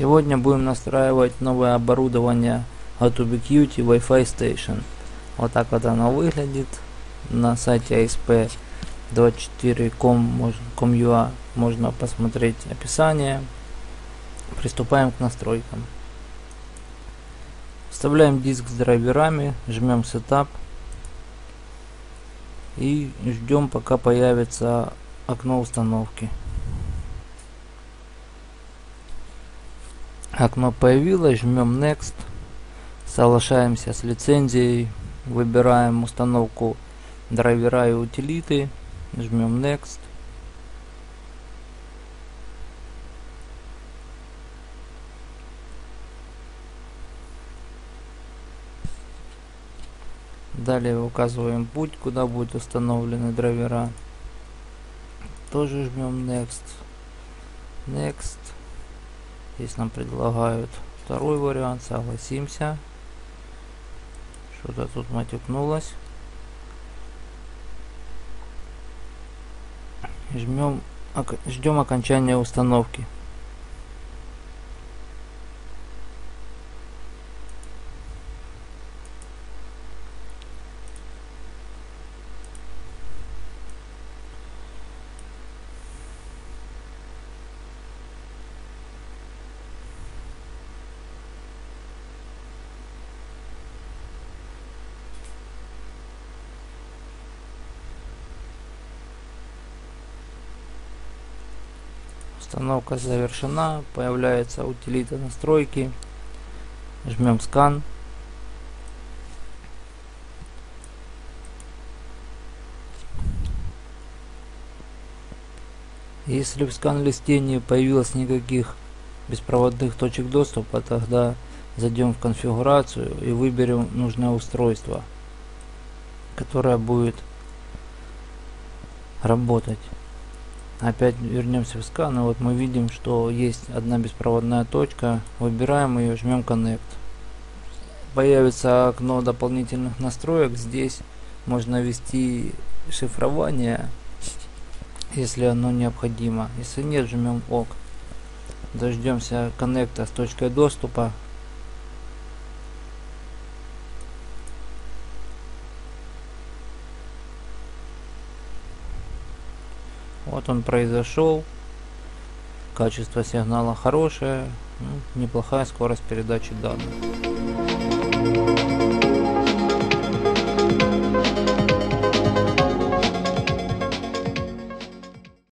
Сегодня будем настраивать новое оборудование от Ubiquiti Wi-Fi Station. Вот так вот оно выглядит на сайте asp24.com.ua можно посмотреть описание. Приступаем к настройкам. Вставляем диск с драйверами, жмем Setup и ждем пока появится окно установки. Окно появилось, жмем Next, соглашаемся с лицензией, выбираем установку драйвера и утилиты, жмем Next. Далее указываем путь, куда будут установлены драйвера. Тоже жмем Next. Next. Здесь нам предлагают второй вариант. Согласимся. Что-то тут матюкнулось. Жмем, ждем окончания установки. Установка завершена. Появляется утилита настройки. Жмем скан. Если в скан-листе не появилось никаких беспроводных точек доступа, тогда зайдем в конфигурацию и выберем нужное устройство, которое будет работать. Опять вернемся в скан, и вот мы видим, что есть одна беспроводная точка. Выбираем ее, жмем Connect. Появится окно дополнительных настроек. Здесь можно ввести шифрование, если оно необходимо. Если нет, жмем ОК. Дождемся коннекта с точкой доступа. Вот он произошел. Качество сигнала хорошее. Ну, неплохая скорость передачи данных.